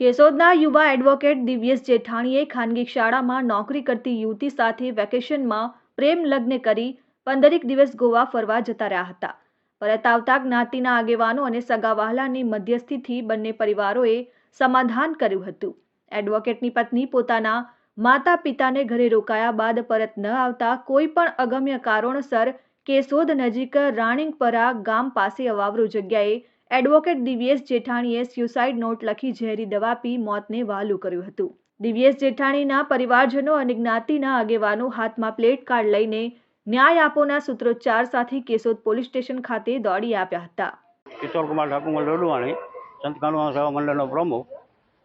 કેશોદના યુવા એડવોકેટ દિવ્યેશ જેઠાણીએ ખાનગી શાળામાં નોકરી કરતી યુવતી સાથે વેકેશનમાં પ્રેમ લગ્ન કરી પંદરેક દિવસ ગોવા ફરવા જતા રહ્યા હતા. પરત આવતા જ્ઞાતિના આગેવાનો અને સગા વહાલાની મધ્યસ્થીથી બંને પરિવારોએ સમાધાન કર્યું હતું. એડવોકેટની પત્ની પોતાના માતા પિતાને ઘરે રોકાયા બાદ પરત ન આવતા કોઈ પણ અગમ્ય કારણોસર કેશોદ નજીક રાણીંગપરા ગામ પાસે અવાવરો જગ્યાએ એડવોકેટ દિવ્યેશ જેઠાણીએ સ્યુસાઇડ નોટ લખી ઝેરી દવા પી મોતને વહાલું કર્યું હતું. દિવ્યેશ જેઠાણીના પરિવારજનો અને જ્ઞાતિના આગેવાનો હાથમાં પ્લેટ કાર્ડ લઈને ન્યાય આપોના સૂત્રોચ્ચાર સાથે કેશોદ પોલીસ સ્ટેશન ખાતે દોડી આવ્યા હતા. કિશોરકુમાર ઠાકુર લોડવાણી સંત કાનુઆ સેવા મંડળનો પ્રમુખ.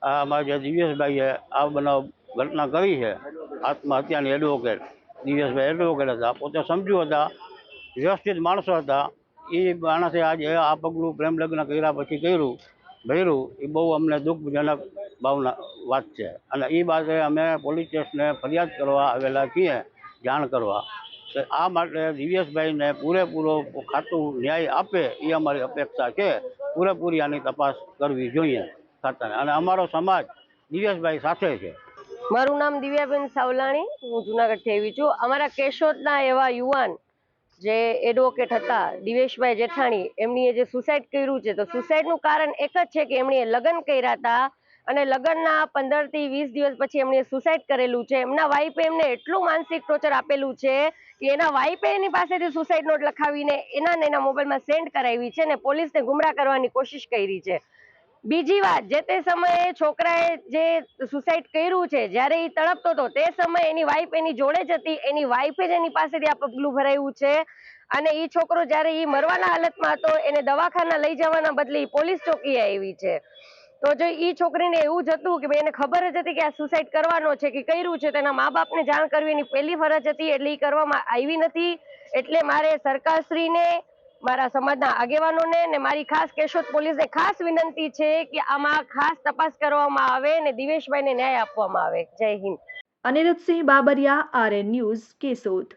આ અમારા જે દિવ્યેશભાઈએ આ બનાવ ઘટના કરી છે, આત્મહત્યાની એડવોકેટ દિવ્યેશભાઈ એડવોકેટ હતા, પોતે સમજુ હતા, વ્યવસ્થિત માણસો હતા એ માણસે આજે આ પગલું પ્રેમ લગ્ન કર્યા પછી કર્યું, ભર્યું, એ બહુ અમને દુઃખજનક ભાવના વાત છે. અને એ બાબતે અમે પોલીસ સ્ટેશને ફરિયાદ કરવા આવેલા છીએ, જાણ કરવા. આ માટે દિવ્યેશભાઈને પૂરેપૂરો ખાતું ન્યાય આપે, એ અમારી અપેક્ષા છે. પૂરેપૂરી આની તપાસ કરવી જોઈએ ખાતાને. અને અમારો સમાજ દિવ્યેશભાઈ સાથે છે. મારું નામ દિવ્યાબેન સાવલાણી, હું જુનાગઢથી આવી છું. અમારા કેશોદના એવા યુવાન જે એડવોકેટ હતા, દિવેશભાઈ જેઠાણી એમણીએ જે સુસાઇડ કર્યું છે, તો સુસાઇડનું કારણ એક જ છે કે એમણે લગ્ન કર્યા હતા અને લગ્નના પંદરથી વીસ દિવસ પછી એમણે સુસાઇડ કરેલું છે. એમના વાઈફે એમને એટલું માનસિક ટોર્ચર આપેલું છે કે એના વાઈફે એની પાસેથી સુસાઇડ નોટ લખાવીને એના ને એના મોબાઈલમાં સેન્ડ કરાવી છે અને પોલીસને ગુમરાહ કરવાની કોશિશ કરી છે. બીજી વાત, જે તે સમયે છોકરાએ જે સુસાઇડ કર્યું છે, જ્યારે એ તડપતો હતો, તે સમયે એની વાઈફ એની જોડે જ હતી, એની વાઈફે જ એની પાસેથી આ પગલું ભરાયું છે. અને એ છોકરો જ્યારે એ મરવાના હાલતમાં હતો, એને દવાખાના લઈ જવાના બદલે પોલીસ ચોકીએ આવી છે. તો જો એ છોકરીને એવું જ હતું કે ભાઈ એને ખબર જ હતી કે આ સુસાઇડ કરવાનો છે, કે કર્યું છે, તેના મા બાપને જાણ કરવી એની પહેલી ફરજ હતી, એટલે એ કરવામાં આવી નથી. એટલે મારે સરકારશ્રીને મારા સમાજના આગેવાનોને ને મારી ખાસ કેશોદ પોલીસને ખાસ વિનંતી છે કે આમાં ખાસ તપાસ કરવામાં આવે ને દિવેશભાઈને ન્યાય આપવામાં આવે. જય Hind. Anirudhsinh Babariya, RN news, Keshod.